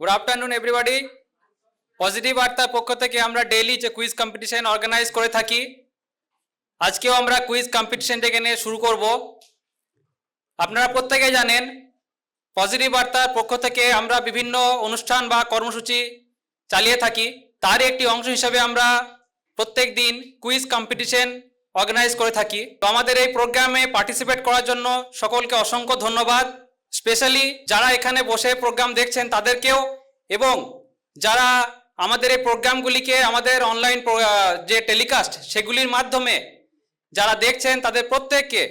Good afternoon everybody positive বার্তার পক্ষ থেকে আমরা ডেইলি যে কুইজ কম্পিটিশন অর্গানাইজ করে থাকি, আজকেও আমরা কুইজ কম্পিটিশনটাকে নিয়ে শুরু করব। আপনারা প্রত্যেকেই জানেন পজিটিভ বার্তার পক্ষ থেকে আমরা বিভিন্ন অনুষ্ঠান বা কর্মসূচি চালিয়ে থাকি। তারই একটি অংশ হিসাবে আমরা প্রত্যেক দিন কুইজ কম্পিটিশন অর্গানাইজ করে থাকি। তো আমাদের এই প্রোগ্রামে পার্টিসিপেট করার জন্য সকলকে অসংখ্য ধন্যবাদ। স্পেশালি যারা এখানে বসে প্রোগ্রাম দেখছেন তাদেরকেও এবং যারা আমাদের এই প্রোগ্রামগুলিকে আমাদের অনলাইন যে টেলিকাস্ট সেগুলির মাধ্যমে যারা দেখছেন তাদের প্রত্যেককে,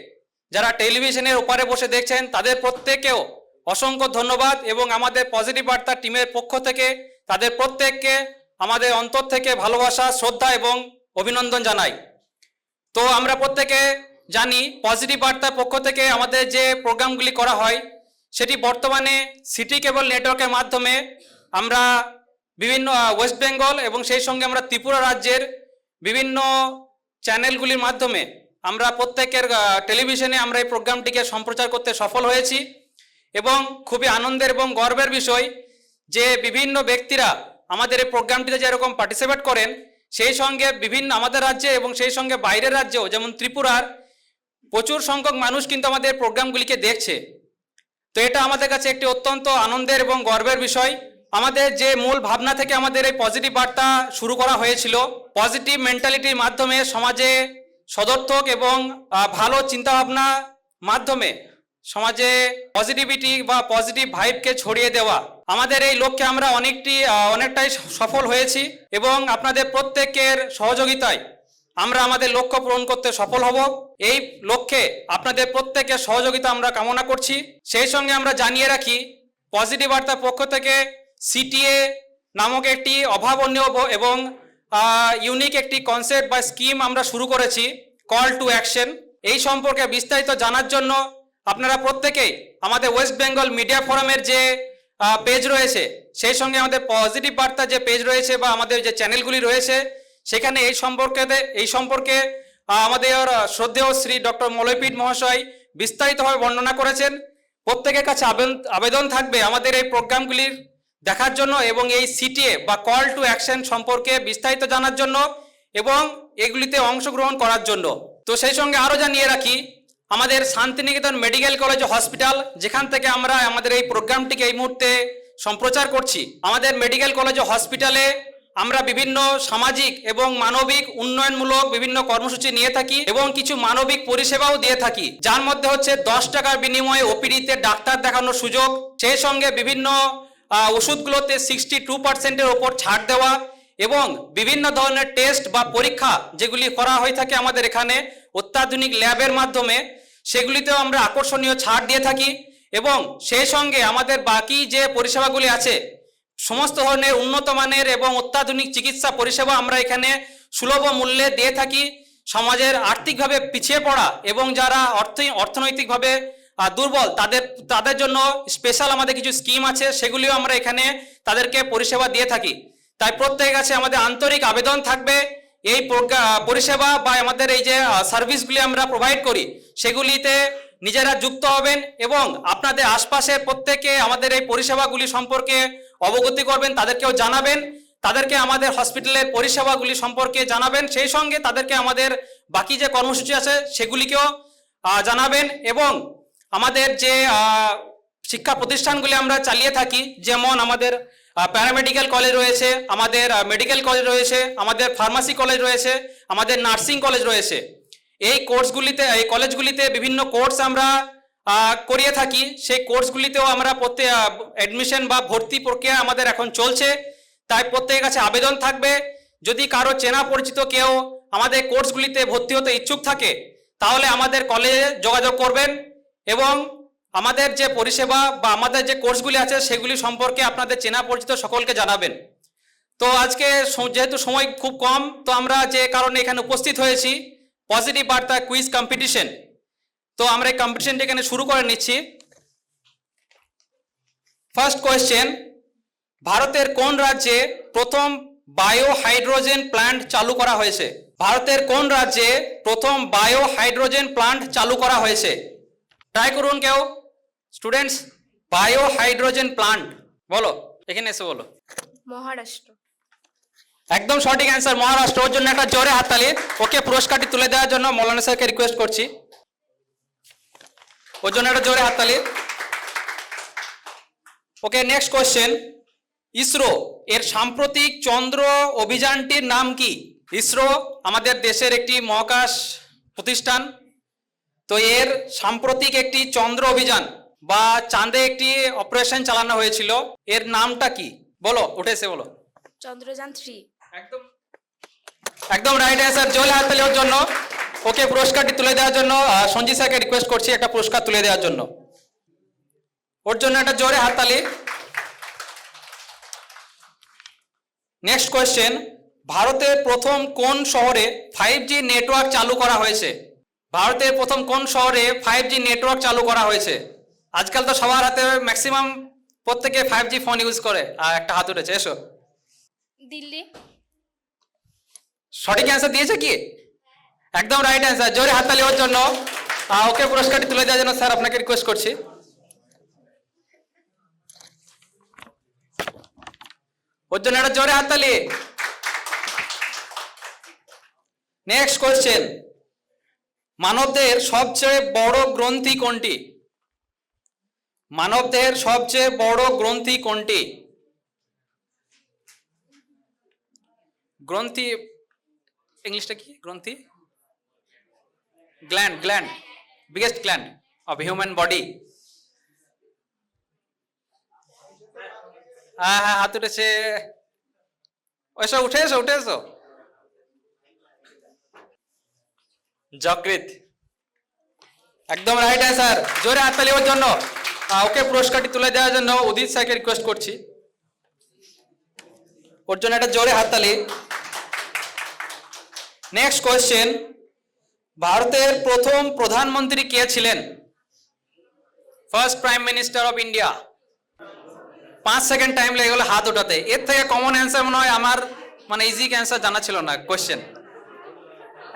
যারা টেলিভিশনের ওপারে বসে দেখছেন তাদের প্রত্যেকেও অসংখ্য ধন্যবাদ এবং আমাদের পজিটিভ বার্তা টিমের পক্ষ থেকে তাদের প্রত্যেককে আমাদের অন্তর থেকে ভালোবাসা, শ্রদ্ধা এবং অভিনন্দন জানাই। তো আমরা প্রত্যেকে জানি পজিটিভ বার্তার পক্ষ থেকে আমাদের যে প্রোগ্রামগুলি করা হয় সেটি বর্তমানে সিটি কেবল নেটওয়ার্কের মাধ্যমে আমরা বিভিন্ন ওয়েস্ট বেঙ্গল এবং সেই সঙ্গে আমরা ত্রিপুরা রাজ্যের বিভিন্ন চ্যানেলগুলির মাধ্যমে আমরা প্রত্যেকের টেলিভিশনে আমরা এই প্রোগ্রামটিকে সম্প্রচার করতে সফল হয়েছি। এবং খুবই আনন্দের এবং গর্বের বিষয় যে বিভিন্ন ব্যক্তিরা আমাদের এই প্রোগ্রামটিতে যেরকম পার্টিসিপেট করেন, সেই সঙ্গে বিভিন্ন আমাদের রাজ্যে এবং সেই সঙ্গে বাইরের রাজ্যেও, যেমন ত্রিপুরার প্রচুর সংখ্যক মানুষ কিন্তু আমাদের প্রোগ্রামগুলিকে দেখছে। তো এটা আমাদের কাছে একটি অত্যন্ত আনন্দের এবং গর্বের বিষয়। আমাদের যে মূল ভাবনা থেকে আমাদের এই পজিটিভ বার্তা শুরু করা হয়েছিল পজিটিভ মেন্টালিটির মাধ্যমে সমাজে সদর্থক এবং ভালো চিন্তাভাবনা মাধ্যমে সমাজে পজিটিভিটি বা পজিটিভ ভাইবকে ছড়িয়ে দেওয়া। আমাদের এই লক্ষ্যে আমরা অনেকটি অনেকটাই সফল হয়েছি এবং আপনাদের প্রত্যেকের সহযোগিতায় আমরা আমাদের লক্ষ্য পূরণ করতে সফল হব। এই লক্ষ্যে আপনাদের প্রত্যেকের সহযোগিতা আমরা কামনা করছি। সেই সঙ্গে আমরা জানিয়ে রাখি, পজিটিভ বার্তার পক্ষ থেকে সিটিএ নামক একটি অভাবনীয় এবং ইউনিক একটি কনসেপ্ট বা স্কিম আমরা শুরু করেছি কল টু অ্যাকশন এই সম্পর্কে বিস্তারিত জানার জন্য আপনারা প্রত্যেকেই আমাদের ওয়েস্ট বেঙ্গল মিডিয়া ফোরামের যে পেজ রয়েছে, সেই সঙ্গে আমাদের পজিটিভ বার্তা যে পেজ রয়েছে বা আমাদের যে চ্যানেলগুলি রয়েছে সেখানে এই সম্পর্কে এই সম্পর্কে আমাদের শ্রদ্ধেয় শ্রী ডক্টর মলয়পীঠ মহাশয় বিস্তারিতভাবে বর্ণনা করেছেন। প্রত্যেকের কাছে আবেদন থাকবে আমাদের এই প্রোগ্রামগুলির দেখার জন্য এবং এই সিটিএ বা কল টু অ্যাকশন সম্পর্কে বিস্তারিত জানার জন্য এবং এগুলিতে অংশগ্রহণ করার জন্য। তো সেই সঙ্গে আরও জানিয়ে রাখি, আমাদের শান্তিনিকেতন মেডিকেল কলেজ হসপিটাল, যেখান থেকে আমরা আমাদের এই প্রোগ্রামটিকে এই মুহূর্তে সম্প্রচার করছি। আমাদের মেডিকেল কলেজ হসপিটালে আমরা বিভিন্ন সামাজিক এবং মানবিক উন্নয়নমূলক বিভিন্ন কর্মসূচি নিয়ে থাকি এবং কিছু মানবিক পরিষেবাও দিয়ে থাকি। যার মধ্যে হচ্ছে দশ টাকার বিনিময়ে ওপিডিতে ডাক্তার দেখানোর সুযোগ, সেই সঙ্গে বিভিন্ন ওষুধগুলোতে সিক্সটি টু পার্সেন্টের ওপর ছাড় দেওয়া এবং বিভিন্ন ধরনের টেস্ট বা পরীক্ষা যেগুলি করা হয়ে থাকে আমাদের এখানে অত্যাধুনিক ল্যাবের মাধ্যমে, সেগুলিতেও আমরা আকর্ষণীয় ছাড় দিয়ে থাকি এবং সেই সঙ্গে আমাদের বাকি যে পরিষেবাগুলি আছে সমস্ত ধরনের উন্নত মানের এবং অত্যাধুনিক চিকিৎসা পরিষেবা আমরা এখানে সুলভ মূল্যে দিয়ে থাকি। সমাজের আর্থিকভাবে পিছিয়ে পড়া এবং যারা অর্থ, অর্থনৈতিকভাবে দুর্বল, তাদের তাদের জন্য স্পেশাল আমাদের কিছু স্কিম আছে, সেগুলিও আমরা এখানে তাদেরকে পরিষেবা দিয়ে থাকি। তাই প্রত্যেকের কাছে আমাদের আন্তরিক আবেদন থাকবে। এই পরিষেবা বা আমাদের এই যে সার্ভিসগুলি আমরা প্রোভাইড করি, সেগুলিতে নিজেরা যুক্ত হবেন এবং আপনাদের আশপাশের প্রত্যেকে আমাদের এই পরিষেবাগুলি সম্পর্কে অবগতি করবেন, তাদেরকেও জানাবেন, তাদেরকে আমাদের হসপিটালের পরিষেবাগুলি সম্পর্কে জানাবেন, সেই সঙ্গে তাদেরকে আমাদের বাকি যে কর্মসূচি আছে সেগুলিকেও জানাবেন এবং আমাদের যে শিক্ষা প্রতিষ্ঠানগুলি আমরা চালিয়ে থাকি, যেমন আমাদের প্যারামেডিক্যাল কলেজ রয়েছে, আমাদের মেডিকেল কলেজ রয়েছে, আমাদের ফার্মাসি কলেজ রয়েছে, আমাদের নার্সিং কলেজ রয়েছে। এই কোর্সগুলিতে এই কলেজগুলিতে বিভিন্ন কোর্স আমরা করিয়ে থাকি। সেই কোর্সগুলিতেও আমরা প্রত্যেক অ্যাডমিশন বা ভর্তি প্রক্রিয়া আমাদের এখন চলছে। তাই প্রত্যেকের কাছে আবেদন থাকবে। যদি কারও চেনা পরিচিত কেউ আমাদের কোর্সগুলিতে ভর্তি হতে ইচ্ছুক থাকে, তাহলে আমাদের কলেজে যোগাযোগ করবেন এবং আমাদের যে পরিষেবা বা আমাদের যে কোর্সগুলি আছে, সেগুলি সম্পর্কে আপনাদের চেনা পরিচিত সকলকে জানাবেন। তো আজকে যেহেতু সময় খুব কম, তো আমরা যে কারণে এখানে উপস্থিত হয়েছি পজিটিভ বার্তা কুইজ কম্পিটিশন তো আমরা এই কম্পিটিশনটা এখানে শুরু করে নিচ্ছি। ফার্স্ট কোয়েশ্চেন ভারতের কোন রাজ্যে প্রথম বায়ো হাইড্রোজেন প্ল্যান্ট চালু করা হয়েছে? ভারতের কোন রাজ্যে প্রথম বায়ো হাইড্রোজেন প্ল্যান্ট চালু করা হয়েছে? ট্রাই করুন কেউ। স্টুডেন্টস বায়ো হাইড্রোজেন প্ল্যান্ট বলো এখানে এসে বলো। মহারাষ্ট্র। একদম সঠিক অ্যান্সার মহারাষ্ট্র। ওর জন্য একটা জোরে হাততালি। ওকে পুরস্কারটি তুলে দেওয়ার জন্য মৌলানা স্যারকে রিকোয়েস্ট করছি। ওর জন্য একটা জোরে হাততালি। ওকে নেক্সট কোশ্চেন ইসরো এর সাম্প্রতিক চন্দ্র অভিযানটির নাম কি? ইসরো আমাদের দেশের একটি মহাকাশ প্রতিষ্ঠান। তো এর সাম্প্রতিক একটি চন্দ্র অভিযান বা চাঁদে একটি অপারেশন চালানো হয়েছিল এর নামটা কি? বলো উঠে এসে বলো। চন্দ্রযান থ্রি। একদম একদম রাইট অ্যান্সার জোলে হাততালি ওর জন্য। ওকে পুরস্কারটি তুলে দেওয়ার জন্য সঞ্জিত স্যারকে রিকোয়েস্ট করছি একটা পুরস্কার তুলে দেওয়ার জন্য। ওর জন্য একটা জোরে হাততালি নেক্সট কোয়েশ্চেন ভারতের প্রথম কোন শহরে ফাইভ জি নেটওয়ার্ক চালু করা হয়েছে? ভারতের প্রথম কোন শহরে ফাইভ জি নেটওয়ার্ক চালু করা হয়েছে? আজকাল তো সবার হাতে ম্যাক্সিমাম প্রত্যেকে ফাইভ জি ফোন ইউজ করে। আর একটা হাত উঠেছে এসো। দিল্লি। সঠিক অ্যান্সার দিয়েছে কি? একদম রাইট অ্যান্সার জোরে হাততালি ওর জন্য। ওকে পুরস্কারটি তুলে দেওয়ার জন্য স্যার আপনাকে রিকোয়েস্ট করছি। ওর জন্য একটা জোরে হাততালি নেক্সট কোশ্চেন মানবদের সবচেয়ে বড় গ্রন্থি কোনটি? মানবদের সবচেয়ে বড় গ্রন্থি কোনটি? গ্রন্থি, ইংলিশটা কি? গ্রন্থি? Gland gland biggest gland of human body হ্যাঁ হ্যাঁ হাত উঠেছে। ওইসব উঠে এসো উঠে এসো। যকৃত একদম রাইট স্যার জোরে হাততালি ওর জন্য। ওকে পুরস্কারটি তুলে দেওয়ার জন্য উদিত স্যারকে রিকোয়েস্ট করছি। ওর জন্য একটা জোরে হাততালি নেক্সট কোয়েশ্চেন ভারতের প্রথম প্রধানমন্ত্রী কে ছিলেন? First prime minister of India পাঁচ সেকেন্ড টাইম লেগে গেলো হাত ওঠাতে। এর থেকে কমন অ্যান্সার মনে হয় আমার মানে ইজি অ্যান্সার জানা ছিল না কোয়েশ্চেন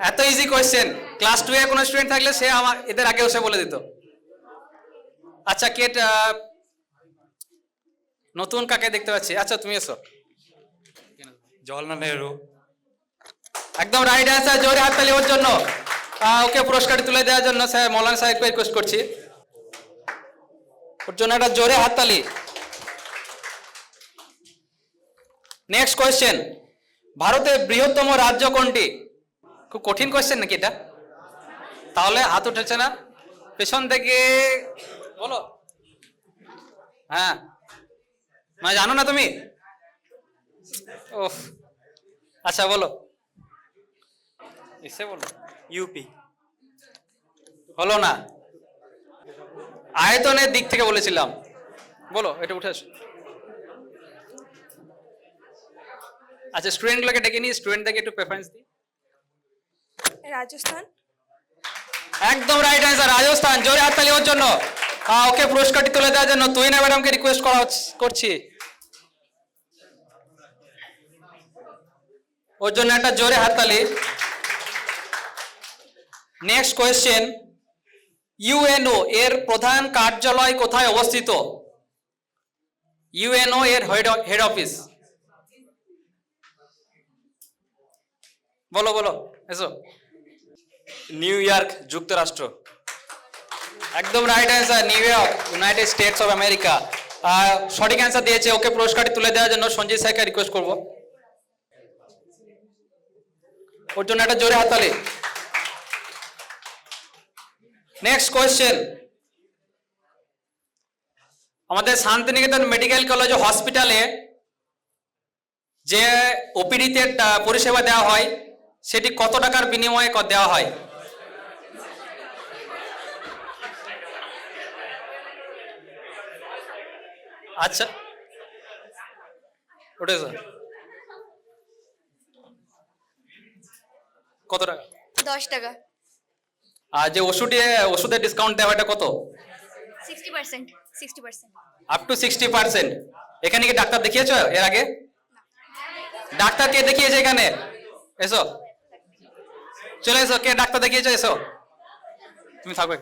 এত ইজি কোয়েশ্চেন ক্লাস টু এ কোনো স্টুডেন্ট থাকলে সে আমার এদের আগেও সে বলে দিত। আচ্ছা কে নতুন কাকে দেখতে পাচ্ছি? আচ্ছা তুমি এসো। জওয়াহরলাল নেহরু। একদম রাইট অ্যান্সার জোরে হাততালি ওর জন্য। ওকে পুরস্কারটি তুলে দেওয়ার জন্য স্যার মৌলানা সাহেবকে রিকোয়েস্ট করছি। ওর জন্য একটা জোরে হাততালি। নেক্সট কোয়েশ্চেন ভারতের বৃহত্তম রাজ্য কোনটি? খুব কঠিন কোয়েশ্চেন নাকি এটা? তাহলে হাত উঠেছে না? পেছন থেকে বলো। হ্যাঁ। মানে জানো না তুমি? ও আচ্ছা বলো। এসে বলো। ইউপি হলো না। আয়তনের দিক থেকে বলেছিলাম। বলো এটা উঠে আসো। আচ্ছা স্টুডেন্টগুলোকে ডেকে নিই স্টুডেন্টদেরকে একটু প্রেফারেন্স দিই। রাজস্থান। একদম রাইট অ্যান্সার রাজস্থান। জোরে হাততালি ওর জন্য। ওকে পুরস্কারটি তুলে দেওয়ার জন্য তুই না ম্যাডামকে রিকোয়েস্ট করা করছি। ওর জন্য একটা জোরে হাততালি নেক্সট কোয়েশ্চেন ইউএনও এর প্রধান কার্যালয় কোথায় অবস্থিত? ইউএনও এর হেড অফিস বলো বলো, এসো। নিউ ইয়র্ক যুক্তরাষ্ট্র। একদম right answer New York United States of America সঠিক অ্যান্সার দিয়েছে, ওকে পুরস্কারটি তুলে দেওয়ার জন্য সঞ্জিত স্যারকে রিকোয়েস্ট করব। ওর জন্য একটা জোরে হাতালি নেক্সট কোয়েশ্চেন আমাদের শান্তিনিকেতন মেডিকেল কলেজ হসপিটালে যে ওপিডিতে পরিষেবা দেওয়া হয়, সেটি কত টাকার বিনিময়ে দেওয়া হয়? আচ্ছা। ওটা স্যার। কত টাকা? দশ টাকা। আর যে ওষুধে ওষুধের ডিসকাউন্ট দেওয়া এটা কত? Sixty percent sixty percent up to sixty percent এখানে কি ডাক্তার দেখিয়েছো এর আগে? ডাক্তার কে দেখিয়েছে এখানে? এসো। চলে এসো কে ডাক্তার দেখিয়েছো? এসো। তুমি থাকো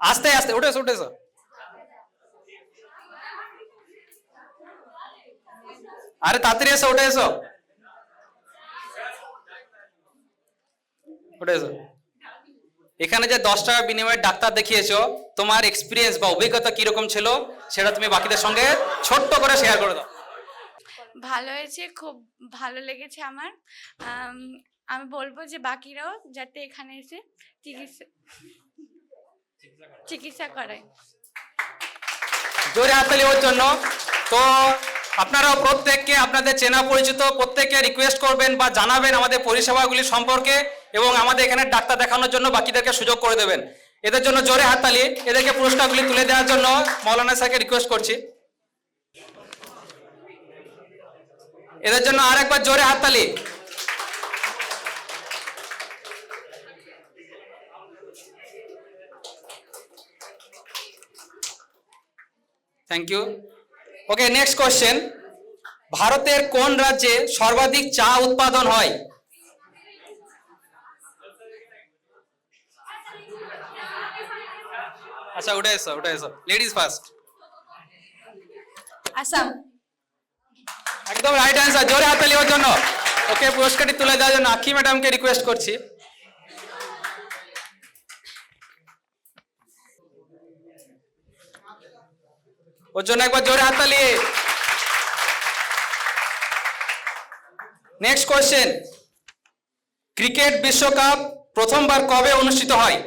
আস্তে আস্তে উঠে এসো উঠে আরে তাড়াতাড়ি এসো উঠে এসো। এখানে যে দশ টাকা বিনিময়ে ডাক্তার দেখিয়েছো তোমার এক্সপিরিয়েন্স বা অভিজ্ঞতা কীরকম ছিল সেটা তুমি বাকিদের সঙ্গে ছোট্ট করে শেয়ার করে দাও। ভালো হয়েছে খুব ভালো লেগেছে আমার। আমি বলব যে বাকিরাও যাতে এখানে এসে চিকিৎসা চিকিৎসা করায় জোরে হাততালি ওর জন্য। তো আপনারাও প্রত্যেককে আপনাদের চেনা পরিচিত, প্রত্যেককে রিকোয়েস্ট করবেন বা জানাবেন আমাদের পরিষেবাগুলি সম্পর্কে এবং আমাদের এখানে ডাক্তার দেখানোর জন্য বাকিদেরকে সুযোগ করে দেবেন। এদের জন্য জোরে হাততালি এদেরকে পুরস্কারগুলি তুলে দেওয়ার জন্য মৌলানা স্যারকে রিকোয়েস্ট করছি। এদের জন্য আর একবার জোরে হাততালি thank you okay next question ভারতের কোন রাজ্যে সর্বাধিক চা উৎপাদন হয়? আচ্ছা উঠে এসো উঠে এসো। লেডিস ফার্স্ট আসাম একদম রাইট অ্যান্সার জোরে হাততালি ওর জন্য। ওকে পুরস্কারটি তুলে দেওয়ার জন্য আখি ম্যাডামকে রিকোয়েস্ট করছি। ওর জন্য একবার জোরে হাততালি নেক্সট কোয়েশ্চেন ক্রিকেট বিশ্বকাপ প্রথমবার কবে অনুষ্ঠিত হয়?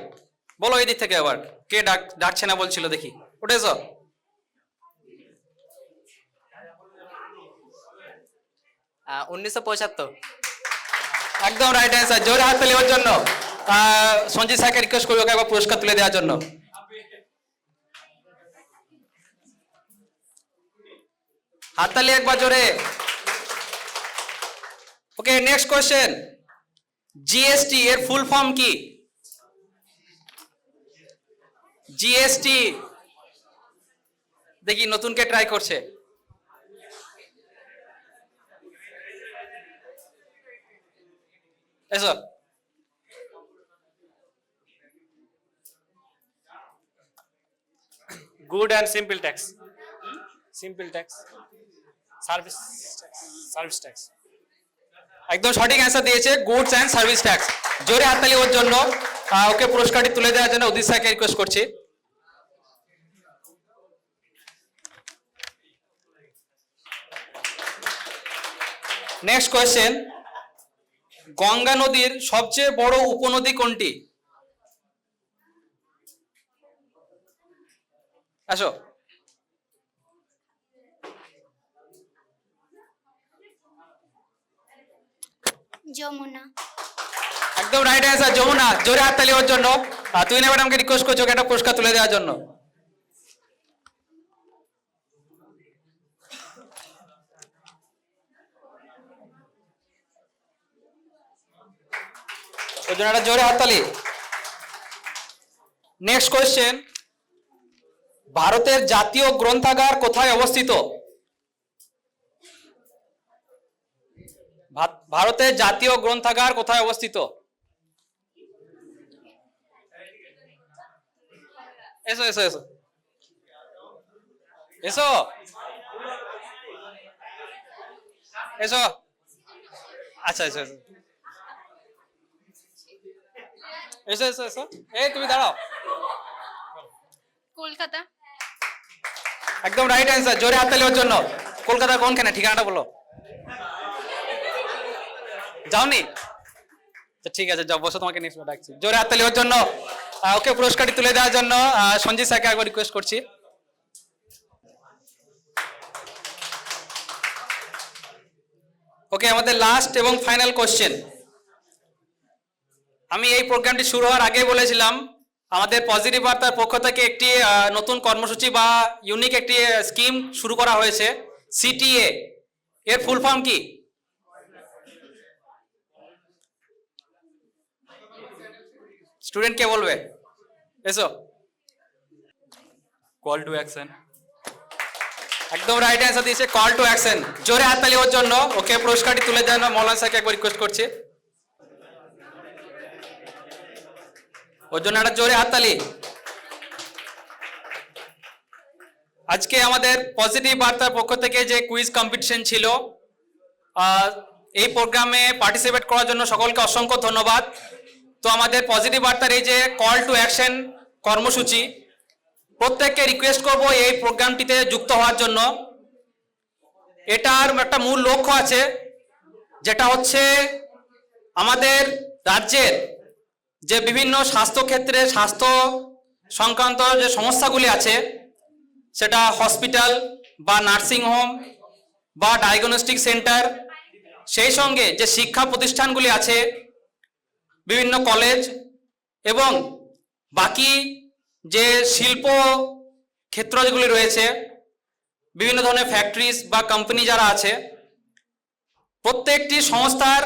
বলো এই দিক থেকে আবার। কে ডাক ডাকছে না বলছিল দেখি। উঠেছ উনিশশো পঁচাত্তর। একদম রাইট অ্যান্সার জোরে হাত হাততালি ওর জন্য। সঞ্জিত স্যারকে রিকোয়েস্ট করব ওকে একবার পুরস্কার তুলে দেওয়ার জন্য। হাততালি একবার জোরে। ওকে নেক্সট কোশ্চেন জিএসটি এর ফুল ফর্ম কি? জিএসটি দেখি নতুন কে ট্রাই করছে good and simple tax simple tax service service tax একদম সঠিক অ্যান্সার দিয়েছে গুডস অ্যান্ড সার্ভিস ট্যাক্স জোরে হাততালি ওর জন্য। ওকে পুরস্কারটি তুলে দেওয়ার জন্য উদিত স্যারকে রিকোয়েস্ট করছি। নেক্সট কোয়েশ্চেন গঙ্গা নদীর সবচেয়ে বড় উপনদী কোনটি? আসো। যমুনা। একদম রাইট অ্যান্সার যমুনা। জোরে হাততালি ওর জন্য। তুই না ম্যাডামকে রিকোয়েস্ট করছ একটা পুরস্কার তুলে দেওয়ার জন্য। ওর জন্য একটা জোরে হাততালি নেক্সট কোয়েশ্চেন ভারতের জাতীয় গ্রন্থাগার কোথায় অবস্থিত? ভারতের জাতীয় গ্রন্থাগার কোথায় অবস্থিত? এসো এসো এসো। এসো। এসো। আচ্ছা এসো এসো। এসো এসো এসো। এই তুমি দাঁড়াও। কলকাতা। একদম রাইট অ্যান্সার জোরে হাততালি ওর জন্য। কলকাতা কোনখানে? ঠিকানাটা বলো। যাওনি? আচ্ছা, ঠিক আছে যাও বসো তোমাকে নেক্সট ডাকছি। জোরে হাততালি ওর জন্য। ওকে পুরস্কারটি তুলে দেওয়ার জন্য সঞ্জিত স্যারকে একবার রিকোয়েস্ট করছি। ওকে আমাদের লাস্ট এবং ফাইনাল কোশ্চেন আমি এই প্রোগ্রামটি শুরু হওয়ার আগে বলেছিলাম আমাদের পজিটিভ বার্তার পক্ষ থেকে একটি নতুন কর্মসূচি বা ইউনিক একটি স্কিম শুরু করা হয়েছে সিটিএ এর ফুল ফর্ম কি? স্টুডেন্ট কে বলবে? এসো। কল টু অ্যাকশন একদম রাইট অ্যান্সার দিয়েছে কল টু অ্যাকশন জোরে হাততালি ওর জন্য। ওকে পুরস্কারটি তুলে দেন মৌলানা স্যারকে একবার রিকোয়েস্ট করছি। ওর জন্য একটা জোরে হাততালি আজকে আমাদের পজিটিভ বার্তার পক্ষ থেকে যে কুইজ কম্পিটিশন ছিল এই প্রোগ্রামে পার্টিসিপেট করার জন্য সকলকে অসংখ্য ধন্যবাদ। তো আমাদের পজিটিভ বার্তার এই যে কল টু অ্যাকশন কর্মসূচি, প্রত্যেককে রিকোয়েস্ট করব এই প্রোগ্রামটিতে যুক্ত হওয়ার জন্য। এটার একটা মূল লক্ষ্য আছে, যেটা হচ্ছে আমাদের রাজ্যের যে বিভিন্ন স্বাস্থ্যক্ষেত্রে স্বাস্থ্য সংক্রান্ত যে সমস্যাগুলি আছে, সেটা হসপিটাল বা নার্সিং হোম বা ডায়াগনস্টিক সেন্টার সেই সঙ্গে যে শিক্ষা প্রতিষ্ঠানগুলি আছে বিভিন্ন কলেজ এবং বাকি যে শিল্প ক্ষেত্র যেগুলি রয়েছে, বিভিন্ন ধরনের ফ্যাক্টরিজ বা কোম্পানি যারা আছে, প্রত্যেকটি সংস্থার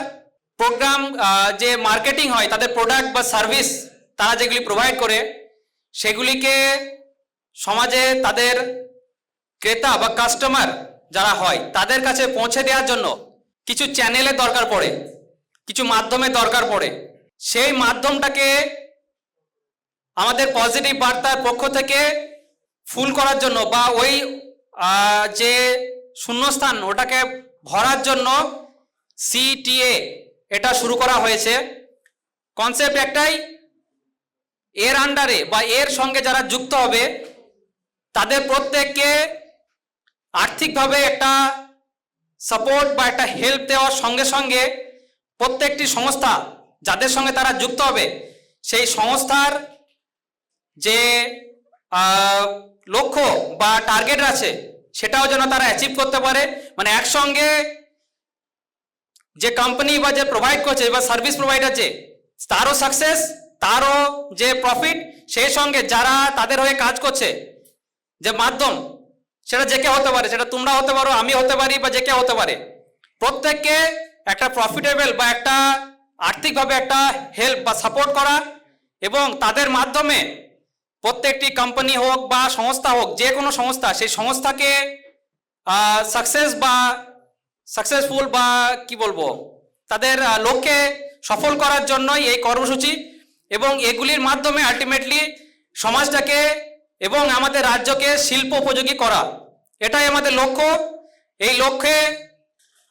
প্রোগ্রাম যে মার্কেটিং হয়, তাদের প্রোডাক্ট বা সার্ভিস তারা যেগুলি প্রোভাইড করে, সেগুলিকে সমাজে তাদের ক্রেতা বা কাস্টমার যারা হয়, তাদের কাছে পৌঁছে দেওয়ার জন্য কিছু চ্যানেলের দরকার পড়ে, কিছু মাধ্যমের দরকার পড়ে। সেই মাধ্যমটাকে আমাদের পজিটিভ বার্তার পক্ষ থেকে ফুল করার জন্য বা ওই যে শূন্যস্থান ওটাকে ভরার জন্য সিটিএ এটা শুরু করা হয়েছে। কনসেপ্ট একটাই, এর আন্ডারে বা এর সঙ্গে যারা যুক্ত হবে, তাদের প্রত্যেককে আর্থিকভাবে একটা সাপোর্ট বা একটা হেল্প দেওয়ার সঙ্গে সঙ্গে প্রত্যেকটি সংস্থা যাদের সঙ্গে তারা যুক্ত হবে, সেই সংস্থার যে লক্ষ্য বা টার্গেট আছে, সেটাও যেন তারা অ্যাচিভ করতে পারে। মানে একসঙ্গে যে কোম্পানি বা যে প্রোভাইড করছে বা সার্ভিস প্রোভাইডার যে, তারও সাকসেস তারও যে প্রফিট সেই সঙ্গে যারা তাদের হয়ে কাজ করছে, যে মাধ্যম, সেটা যে কেউ হতে পারে, সেটা তোমরা হতে পারো, আমি হতে পারি বা যে কে হতে পারে। প্রত্যেককে একটা প্রফিটেবল বা একটা আর্থিকভাবে একটা হেল্প বা সাপোর্ট করা এবং তাদের মাধ্যমে প্রত্যেকটি কোম্পানি হোক বা সংস্থা হোক, যে কোনো সংস্থা, সেই সংস্থাকে সাকসেস বা সাকসেসফুল বা কি বলব, তাদের লক্ষ্যে সফল করার জন্যই এই কর্মসূচি এবং এগুলির মাধ্যমে আলটিমেটলি সমাজটাকে এবং আমাদের রাজ্যকে শিল্প উপযোগী করা। এটাই আমাদের লক্ষ্য। এই লক্ষ্যে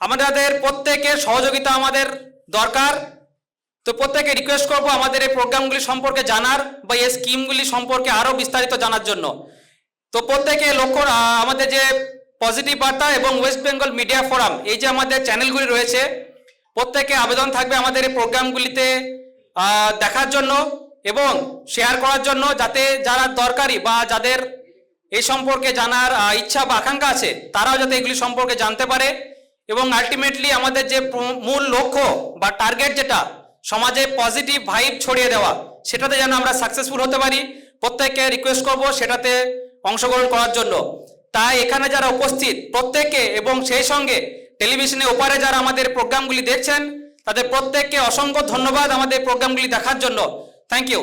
আমাদের প্রত্যেকের সহযোগিতা আমাদের দরকার। তো প্রত্যেকে রিকোয়েস্ট করব আমাদের এই প্রোগ্রামগুলি সম্পর্কে জানার বা এই স্কিমগুলি সম্পর্কে আরও বিস্তারিত জানার জন্য। তো প্রত্যেকে লক্ষ্য আমাদের যে পজিটিভ বার্তা এবং ওয়েস্ট বেঙ্গল মিডিয়া ফোরাম এই যে আমাদের চ্যানেলগুলি রয়েছে, প্রত্যেকে আবেদন থাকবে আমাদের এই প্রোগ্রামগুলিতে দেখার জন্য এবং শেয়ার করার জন্য যাতে যারা দরকারি বা যাদের এই সম্পর্কে জানার ইচ্ছা বা আকাঙ্ক্ষা আছে, তারাও যাতে এগুলি সম্পর্কে জানতে পারে এবং আলটিমেটলি আমাদের যে মূল লক্ষ্য বা টার্গেট যেটা সমাজে পজিটিভ ভাইব ছড়িয়ে দেওয়া। সেটাতে যেন আমরা সাকসেসফুল হতে পারি, প্রত্যেককে রিকোয়েস্ট করব সেটাতে অংশগ্রহণ করার জন্য। তাই এখানে যারা উপস্থিত প্রত্যেককে এবং সেই সঙ্গে টেলিভিশনে ওপারে যারা আমাদের প্রোগ্রামগুলি দেখছেন, তাদের প্রত্যেককে অসংখ্য ধন্যবাদ আমাদের প্রোগ্রামগুলি দেখার জন্য। Thank you